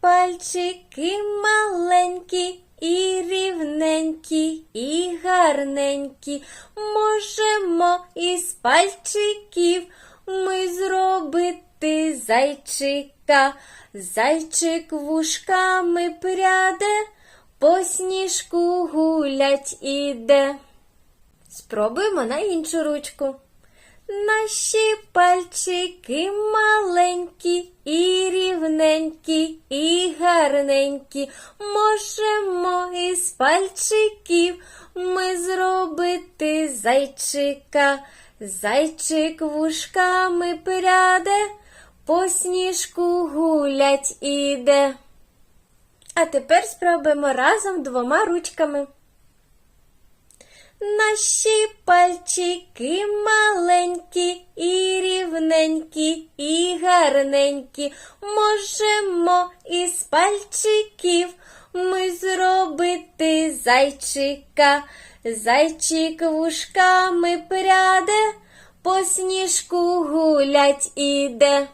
пальчики маленькі, і рівненькі, і гарненькі. Можемо із пальчиків ми зробити зайчика. Зайчик вушками пряде, по сніжку гулять іде. Спробуємо на іншу ручку. Наші пальчики маленькі і рівненькі, і гарненькі. Можемо із пальчиків ми зробити зайчика. Зайчик вушками пряде, по сніжку гулять іде. А тепер спробуємо разом двома ручками. Наші пальчики маленькі рівненькі, і гарненькі. Можемо із пальчиків ми зробити зайчика. Зайчик вушками пряде, по сніжку гулять іде.